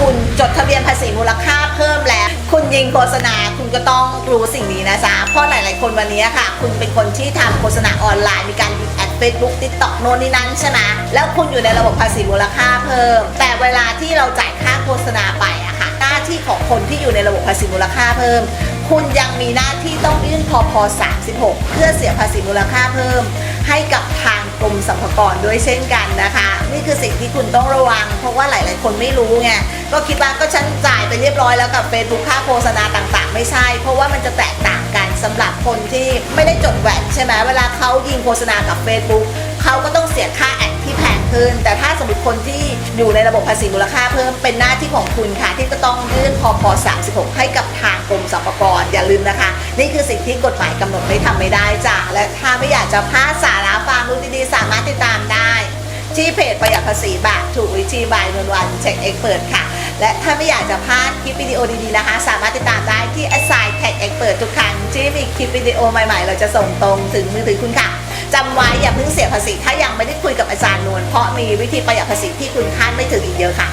คุณจดทะเบียนภาษีมูลค่าเพิ่มแล้ว คุณยิงโฆษณาคุณก็ต้องรู้สิ่งนี้นะจ๊ะเพราะหลาย ๆ คนวันนี้ค่ะ คุณเป็นคนที่ทำโฆษณาออนไลน์มีการยิงแอดเฟซบุ๊กติ๊กต็อกโน่นนี่นั่นใช่ไหมแล้วคุณอยู่ในระบบภาษีมูลค่าเพิ่ม แต่เวลาที่เราจ่ายค่าโฆษณาไปอะค่ะ หน้าที่ของคนที่อยู่ในระบบภาษีมูลค่าเพิ่ม คุณยังมีหน้าที่ต้องยื่นพพ36 เพื่อเสียภาษีมูลค่าเพิ่ม ให้กับทางกรมสรรพากรด้วยเช่นกันนะคะ คือสิ่งที่คุณต้องระวัง เพราะว่าหลาย ๆ คนไม่รู้ไงก็คิดว่าก็ฉันจ่ายไปเรียบร้อยแล้วกับ Facebook ค่าโฆษณาต่าง ๆ ไม่ใช่ เพราะว่ามันจะแตกต่างกันสำหรับคนที่ไม่ได้จดแหวดใช่ไหมเวลาเขายิงโฆษณากับ Facebook เขาก็ต้องเสียค่าแอดที่แพงขึ้น แต่ถ้าสมมติคนที่อยู่ในระบบภาษีมูลค่าเพิ่มเป็นหน้าที่ของคุณค่ะ ที่จะต้องยื่นพพ36 ให้กับทางกรมสรรพากรอย่าลืมนะคะ นี่คือสิ่งที่กฎหมายกำหนดไม่ทำไม่ได้จ้ะและถ้าไม่อยากจะพลาดสาระความรู้ดีๆ ที่เพจประหยัดภาษีบาทถูกวิธีบายนวลวันเช็คเอ็กเปิดค่ะ และถ้าไม่อยากจะพลาดคลิปวิดีโอดีๆนะคะ สามารถติดตามได้ที่ a s s i g n Tag Expert ทุกครั้งที่มีคลิปวิดีโอใหม่ๆ เราจะส่งตรงถึงมือถือคุณค่ะจำไว้อย่าเพิ่งเสียภาษีถ้ายังไม่ได้คุยกับอาจารย์นวลเพราะมีวิธีประหยัดภาษีที่คุณคาดไม่ถึงอีกเยอะค่ะ